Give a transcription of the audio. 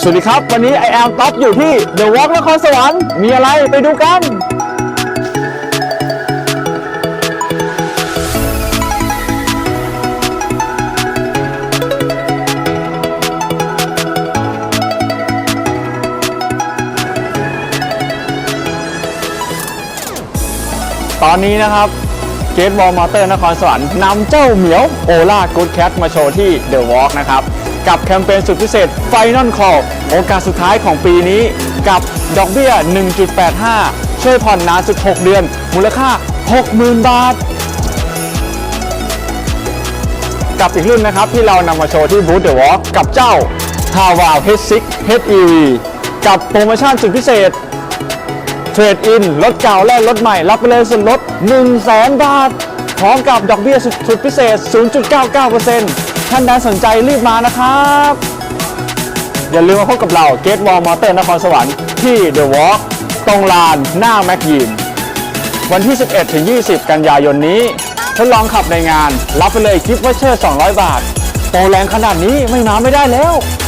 สวัสดีครับ วันนี้ไอแอมท็อปอยู่ที่ The Walk นครสวรรค์มีอะไรไปดูกันตอนนี้นะครับเกตบอลมอเตอร์นครสวรรค์นำเจ้าเหมียวโอล่ากูดแคทมาโชว์ที่เดอะวอล์กนะครับ กับแคมเปญสุดพิเศษ Final Call โอกาสสุดท้ายของปีนี้ กับดอกเบี้ย 1.85 ช่วยผ่อนนานสุด 6 เดือน มูลค่า 60,000 บาท กับอีกรุ่นนะครับที่เรานำมาโชว์ที่บูธเดอะวอล์กกับเจ้า h a w a l H6 HEV กับโปรโมชั่นสุดพิเศษเทรดอินรถเก่าและรถใหม่ รับไปเลยส่วนลด1 0 0 0 0 บาท พร้อมกับดอกเบี้ยสุดพิเศษ 0.99%ท่านใดสนใจรีบมานะครับ อย่าลืมมาพบกับเราเกตวอลมอเตอร์นครสวรรค์ที่ The Walk ตรงลานหน้าแม็กยิมวันที่ 11 ถึง 20 กันยายนนี้ ทดลองขับในงาน รับไปเลยกิฟต์วอเชอร์ 200 บาท โปรแรงขนาดนี้ไม่มาไม่ได้แล้ว「